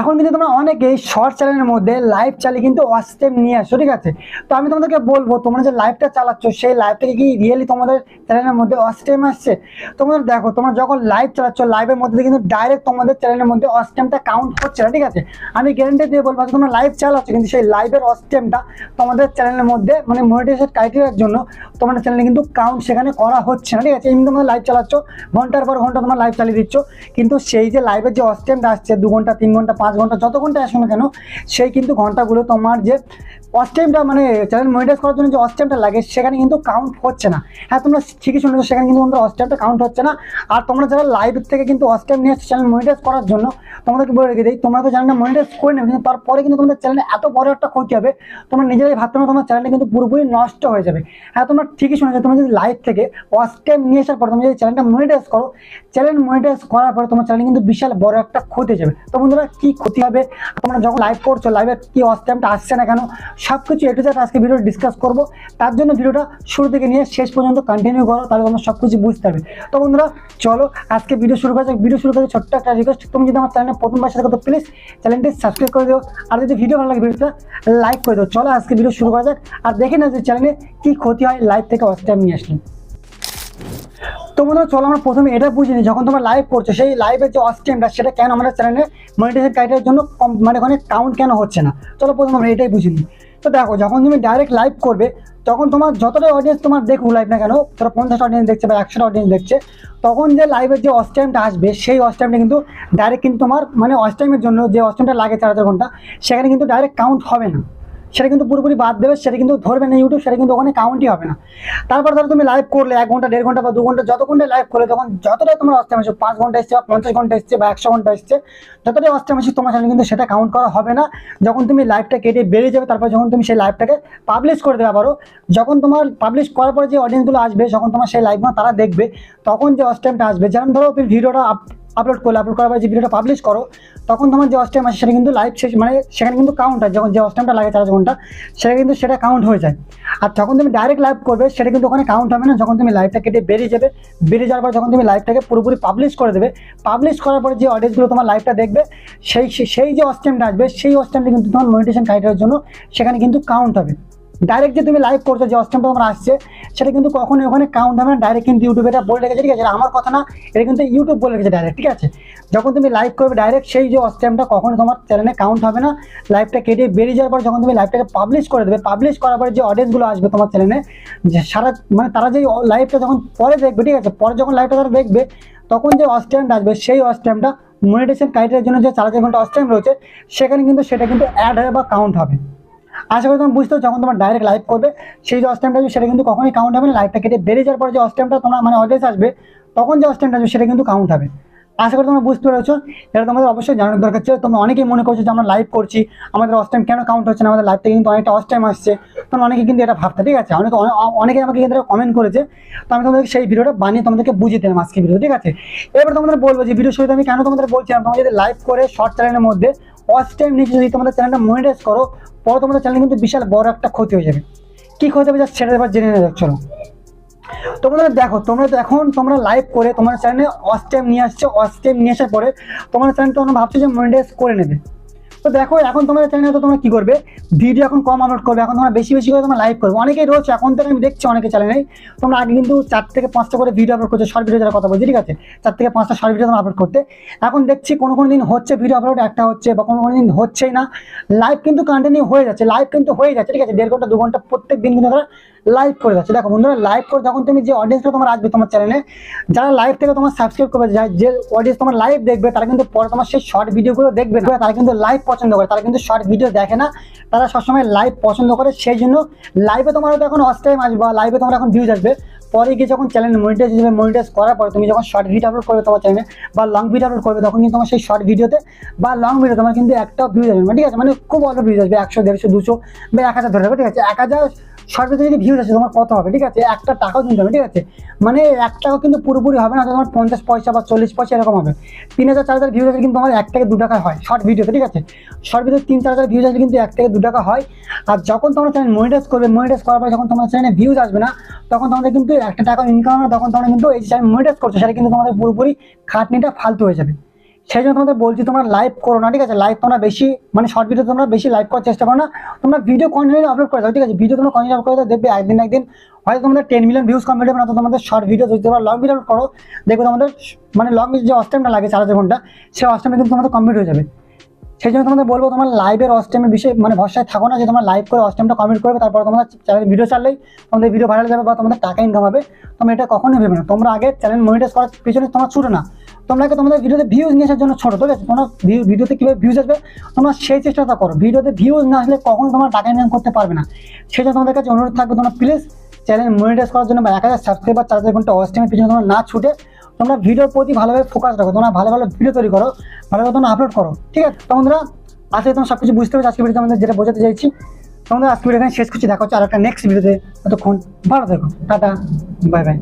এখন কিন্তু তোমরা অনেকেই শর্ট চ্যানেলের মধ্যে লাইভ চালিয়ে কিন্তু ওয়াস্টেপ নিয়ে আসছো ঠিক আছে? তো আমি তোমাদেরকে বলব, তোমরা যে লাইভটা চালাচ্ছ, সেই লাইভটাকে কি রিয়েলি তোমাদের চ্যানেলের মধ্যে ওয়াস্টেম আসছে? তোমরা দেখো, তোমরা যখন লাইভ চালাচ্ছ লাইভের মধ্যে কিন্তু ডাইরেক্ট তোমাদের চ্যানেলের মধ্যে অস্টেমটা কাউন্ট হচ্ছে না, ঠিক আছে? আমি গ্যারেন্টি দিয়ে বলব যে তোমরা লাইভ চালাচ্ছ, কিন্তু সেই লাইভের অস্টেমটা তোমাদের চ্যানেলের মধ্যে মানে মনিটাইজেশন ক্রাইটেরিয়ার জন্য তোমাদের চ্যানেলে কিন্তু কাউন্ট সেখানে করা হচ্ছে না, ঠিক আছে? এমনি তোমরা লাইভ চালাচ্ছ, ঘণ্টার পর ঘণ্টা তোমার লাইভ চালিয়ে দিচ্ছ, কিন্তু সেই যে লাইভের যে অস্টেমটা আসছে, দু ঘণ্টা, তিন ঘণ্টা পাঁচ ঘণ্টা যত ঘণ্টা আসো না কেন, সেই কিন্তু ঘন্টাগুলো তোমার যে অস্টেমটা মানে চ্যানেল মনিটাইজ করার জন্য যে অস্টেমটা লাগে, সেখানে কিন্তু কাউন্ট হচ্ছে না। হ্যাঁ তোমরা ঠিকই শুনেছো, সেখানে কিন্তু তোমাদের অস্টেমটা কাউন্ট হচ্ছে না। আর তোমরা যারা লাইভ থেকে কিন্তু অস্টেম নিয়ে আসছো চ্যানেল মনিটাইজ করার জন্য, তোমাদেরকে বলে রেখে দিই, তোমরা তো চ্যানেলটা মনিটাইজ করে নেবে, কিন্তু তারপরে কিন্তু তোমাদের চ্যানেলে এত বড় একটা ক্ষতি হবে, তোমরা নিজেরাই ভাবতে পারো তোমার চ্যানেলটা কিন্তু পুরোপুরি নষ্ট হয়ে যাবে। হ্যাঁ তোমরা ঠিকই শুনেছো, তোমরা যদি লাইভ থেকে অস্টেম নিয়ে আসার পর তুমি যদি চ্যানেলটা মনিটাইজ করো চ্যানেল মনিটাইজ করার পরে তোমার চ্যানেল কিন্তু বিশাল বড় একটা ক্ষতি যাবে। তো বন্ধুরা, কি ক্ষতি হবে? তোমরা যখন লাইভ করছ লাইভের কি অস্টেমটা আসছে না কেন? সব কিছু এটু যাতে আজকে ভিডিও ডিসকাস করব। তার জন্য ভিডিওটা শুরু থেকে নিয়ে শেষ পর্যন্ত কন্টিনিউ করো, তাহলে তোমরা সব কিছু বুঝতে হবে। তো বন্ধুরা, চলো আজকে ভিডিও শুরু করা ভিডিও শুরু করে ছোট্ট একটা রিকোয়েস্ট তুমি যদি আমার চ্যানেলে প্রথমবার সাথে করো প্লিজ চ্যানেলটি সাবস্ক্রাইব করে দিও। আর যদি ভিডিও ভালো লাগে ভিডিওটা লাইক করে দিও। চলো আজকে ভিডিও শুরু করা যাক। আর দেখে না যে চ্যানেলে কি ক্ষতি হয় লাইভ থেকে অস্টেম নিয়ে আসলে। তো বন্ধুরা চলো আমরা প্রথমে এটা বুঝে নিই, যখন তোমরা লাইভ করছ, সেই লাইভের যে অস্টেমটা সেটা কেন আমাদের চ্যানেলে মনিটাইজেশন ক্রাইটেরিয়ার জন্য মানে ওখানে কাউন্ট কেন হচ্ছে না? চলো প্রথমে আমরা এটাই বুঝে নিই। তো দেখো, যখন তুমি ডাইরেক্ট লাইভ করবে, তখন তোমার যতটাই অডিয়েন্স তোমার দেখুক লাইভ না কেন, ধরো পঞ্চাশ অডিয়েন্স দেখছে বা একশোটা অডিয়েন্স দেখছে, তখন যে লাইভের যে অস্টাইমটা আসবে, সেই অস্টাইমটা কিন্তু ডাইরেক্ট কিন্তু তোমার মানে অস্টাইমের জন্য যে অস্টাইমটা লাগে চার হাজার ঘণ্টা, সেখানে কিন্তু ডাইরেক্ট কাউন্ট হবে না। সেটা কিন্তু পুরোপুরি বাদ দেবে, সেটা কিন্তু ধরবে না ইউটিউব সেটা কিন্তু ওখানে কাউন্টই হবে না। তারপর ধরো তুমি লাইভ করলে, এক ঘণ্টা, দেড় ঘণ্টা বা দু ঘণ্টা, যত ঘণ্টা লাইভ করলে, তখন যতটাই তোমার অস্টাইম আসছে পাঁচ ঘণ্টা এসছে বা পঞ্চাশ ঘণ্টা এসছে বা একশো ঘণ্টা এসছে, যতটাই অস্টাইম আসছে তোমার সামনে কিন্তু সেটা কাউন্ট করা হবে না। যখন তুমি লাইভটা কেটে বেরিয়ে যাবে, তারপর যখন তুমি সেই লাইভটাকে পাবলিশ করে দেবে আবারও, যখন তোমার পাবলিশ করার পরে যে অডিয়েন্সগুলো আসবে, যখন তোমার সেই লাইভগুলো তারা দেখবে, তখন যে অস্টাইমটা আসবে। যেমন ধরো তুমি ভিডিওটা আপলোড করলে আপলোড করার পরে যে ভিডিওটা পাবলিশ করো, তখন তোমার যে অস্টাইম আসে সেটা কিন্তু লাইভ শেষ মানে সেখানে কিন্তু কাউন্ট হয়। যখন যে অস্টাইমটা লাগে চার ঘণ্টা সেটা কিন্তু সেটা কাউন্ট হয়ে যায়। আর যখন তুমি ডাইরেক্ট লাইভ করবে, সেটা কিন্তু ওখানে কাউন্ট হবে না। যখন তুমি লাইভটা কেটে বেরিয়ে যাবে, বেরিয়ে যাওয়ার পর যখন তুমি লাইভটাকে পুরোপুরি পাবলিশ করে দেবে পাবলিশ করার পরে যে অডিয়েন্সগুলো তোমার লাইভটা দেখবে, সেই সেই যে অস্টাইমটা আসবে, সেই অস্টাইমটা কিন্তু তোমার মনিটেশন ক্রাইটেরিয়ার জন্য সেখানে কিন্তু কাউন্ট হবে। ডাইরেক্ট যে তুমি লাইভ করছ, যে অস্টেমটা তোমার আসছে, সেটা কিন্তু কখনোই ওখানে কাউন্ট হবে না ডাইরেক্ট কিন্তু ইউটিউবে এটা বলে রেখেছে, ঠিক আছে? আমার কথা না, এটা কিন্তু ইউটিউব বলে রেখেছে ডাইরেক্ট ঠিক আছে? যখন তুমি লাইভ করবে ডাইরেক্ট সেই যে অস্টেমটা কখনো তোমার চ্যানেলে কাউন্ট হবে না লাইভটা কেটে বেরিয়ে যাওয়ার পর যখন তুমি লাইভটাকে পাবলিশ করে দেবে পাবলিশ করার পরে যে অডিয়েন্সগুলো আসবে তোমার চ্যানেলে যে সারা মানে তারা যে লাইভটা যখন পরে দেখবে, ঠিক আছে? পরে যখন লাইভটা তারা দেখবে, তখন যে অস্টেমটা আসবে, সেই অস্টেমটা মনিটেশন ক্রাইটেরিয়ার জন্য যে চার হাজার ঘণ্টা অস্টেম রয়েছে, সেখানে কিন্তু সেটা কিন্তু অ্যাড হবে বা কাউন্ট হবে। আশা করি তুমি বুঝতে যখন তোমার ডাইরেক্ট লাইভ করবে, সেই যে অস্টেমটা সেটা কিন্তু কখনোই কাউন্ট হবে না লাইভটা কেটে বেরিয়ে যাওয়ার পরে যে অস্টেমটা তোমার মানে অডিয়েন্স আসবে, তখন যে অস্টেমটা আসবে, সেটা কিন্তু কাউন্ট হবে। আশা করি তোমরা বুঝতে পেরেছ, এটা তোমাদের অবশ্যই জানার দরকার ছিল। তোমরা অনেকেই মনে করছ যে আমরা লাইভ করছি, আমাদের অস্টাইম কেন কাউন্ট হচ্ছে না, আমাদের লাইভ থেকে কিন্তু অনেকটা অস্টাইম আসছে। তোমরা অনেকে কিন্তু এটা ভাবতে, ঠিক আছে? অনেকে অনেকে আমাকে কিন্তু কমেন্ট করেছে। তো আমি তোমাদেরকে সেই ভিডিওটা বানিয়ে তোমাদেরকে বুঝিয়ে দিলাম আজকে ভিডিও, ঠিক আছে? এবার তোমাদের বলব যে ভিডিও শুরুতে আমি কেন তোমাদের বলছিলাম তোমরা যদি লাইভ করে শর্ট চ্যানেলের মধ্যে অস্টাইম নিচে যদি তোমাদের চ্যানেলটা মনিটাইজ করো, পরে তোমাদের চ্যানেল কিন্তু বিশাল বড় একটা ক্ষতি হয়ে যাবে। কী ক্ষতি হবে জাস্ট সেটা এবার জেনে নিয়ে যাচ্ছ তোমরা দেখো, তোমরা তো এখন তোমরা লাইভ করে তোমার চ্যানেলে অস্টেম নিয়ে আসছো অস্টেম নিয়ে আসার পরে তোমার চ্যানেল তোমরা ভাবছ যে মনিটাইজ করে নেবে। তো দেখো, এখন তোমাদের চ্যানেলে তো তোমরা কি করবে? ভিডিও এখন কম আপলোড করবে, এখন তোমরা বেশি বেশি করে তোমরা লাইভ করবে। অনেকেই রয়েছে, এখন থেকে আমি দেখছি অনেকে চ্যানেলে তোমরা আগে কিন্তু চার থেকে পাঁচটা করে ভিডিও আপলোড করছ শর্ট ভিডিও যারা কথা বলছি, ঠিক আছে? চার থেকে পাঁচটা শর্ট ভিডিও তোমরা আপলোড করতে। এখন দেখছি কোনো কোনো দিন হচ্ছে ভিডিও আপলোড একটা হচ্ছে বা কোনো কোনো দিন হচ্ছেই না। লাইভ কিন্তু কন্টিনিউ হয়ে যাচ্ছে লাইভ কিন্তু হয়ে যাচ্ছে, ঠিক আছে? দেড় ঘণ্টা, দু ঘণ্টা প্রত্যেক দিন কিন্তু তারা লাইভ করে যাচ্ছে। দেখো বন্ধুরা লাইভ করে যখন তুমি যে অডিয়েন্সটা তোমার আসবে তোমার চ্যানেলে যারা লাইভ থেকে তোমার সাবস্ক্রাইব করবে যা- যে অডিয়েন্স তোমার লাইভ দেখবে, তারা কিন্তু পরে তোমার সেই শর্ট ভিডিওগুলো দেখবে না। তারা কিন্তু লাইভ পছন্দ করে, তারা কিন্তু শর্ট ভিডিও দেখে না। তারা সবসময় লাইভ পছন্দ করে, সেই জন্য লাইভে তোমার হয়তো এখন অস টাইম আসবে লাইভে তোমার এখন ভিউজ আসবে। পরে গিয়ে যখন চ্যানেল মনিটাইজ হিসেবে মনিটাইজ করার পরে তুমি যখন শর্ট ভিডিও আপলোড করবে তোমার চ্যানেলে বা লং ভিডিও আপলোড করবে, তখন কিন্তু তোমার সেই শর্ট ভিডিওতে বা লং ভিডিও তোমার কিন্তু একটা ভিউজ আসবে। ঠিক আছে? মানে খুব অল্প ভিউজ আসবে, একশো, দেড়শো, দুশো বা এক হাজার ধরে ঠিক আছে? এক হাজার ভিডিও যদি ভিউজ আছে তোমার কত হবে, ঠিক আছে? একটা টাকাও কিনতে হবে ঠিক আছে? মানে এক টাকা কিন্তু পুরোপুরি হবে না তোমার পঞ্চাশ পয়সা বা চল্লিশ পয়সা এরকম হবে। তিন হাজার, চার হাজার ভিউজ আছে কিন্তু তোমার এক থেকে দু টাকা হয় শর্ট ভিডিওতে ঠিক আছে? শর্ট ভিডিও তিন, চার হাজার ভিউজ আসলে কিন্তু এক থেকে দু টাকা হয়। আর যখন তোমরা চ্যানেল মনিটাইজ করবে মনিটাইজ করার পরে যখন তোমার চ্যানেলে ভিউজ আসবে না, তখন তোমাদের কিন্তু একটা টাকা ইনকাম হবে তখন তোমরা কিন্তু এই চ্যানেল মনিটাইজ করছ, সেটা কিন্তু তোমাদের পুরোপুরি খাটনিটা ফালতু হয়ে যাবে। সেই জন্য তোমাদের বলছি তোমরা লাইভ করো না, ঠিক আছে? লাইভ তোমরা বেশি মানে শর্ট ভিডিও তোমরা বেশি লাইভ করার চেষ্টা করো না। তোমরা ভিডিও কন্টিনিউ আপলোড করে দাও, ঠিক আছে? ভিডিও তোমরা কন্টিনিউ আপলোড করে দেখবে একদিন একদিন হয়তো তোমাদের টেন মিলিয়ন ভিউজ কমপ্লিট হবে না তো তোমাদের শর্ট ভিডিও যদি তোমরা লং ভিডিও করো, দেখবে তোমাদের মানে লং ভিডিও যে অস্টেমটা লাগে চার হাজার ঘণ্টা সেই অস্টেমটা কিন্তু তোমাদের কমপ্লিট হয়ে যাবে। সেই জন্য তোমাদের বলব, তোমার লাইভের অস্টেমের বিষয়ে মানে ভরসায় থাকো না যে তোমরা লাইভ করে অস্টেমটা কমপ্লিট করবে, তারপর তোমাদের চ্যানেল ভিডিও চাললেই তোমাদের ভিডিও ভাইরাল যাবে বা তোমাদের টাকা ইনকাম হবে। তোমরা এটা কখনোই ভেবে না। তোমরা আগে চ্যানেল মনিটাইজ করার পিছনে তোমার ছুটো না। তোমরা তোমাদের ভিডিওতে ভিউজ নিয়ে আসার জন্য ছোটো, ঠিক আছে? তোমরা ভিডিওতে কীভাবে ভিউজ আসবে? তোমরা সেই চেষ্টাটা করো। ভিডিওতে ভিউজ না আসলে কখনো তোমরা টাকা ইনকাম করতে পারবে না। সেটা তোমাদের কাছে অনুরোধ থাকবে, তোমরা প্লিজ চ্যানেল মনিটাইজ করার জন্য বা এক হাজার সাবস্ক্রাইবার চার হাজার ঘণ্টা অস্টেমের পিছনে তোমরা না ছুটে তোমরা ভিডিওর প্রতি ভালোভাবে ফোকাস রাখো। তোমরা ভালো ভালো ভিডিও তৈরি করো ভালোভাবে তোমরা আপলোড করো, ঠিক আছে? তোমরা আজকে তোমার সব কিছু বুঝতে পেরেছ। আজকে ভিডিওতে আমাদের যেটা বোঝাতে চাইছি তোমাদের আজকে ভিডিও এখানে শেষ করছি। দেখা হচ্ছে আর একটা নেক্সট ভিডিওতে ততক্ষণ ভালো থেকো। Tata bye bye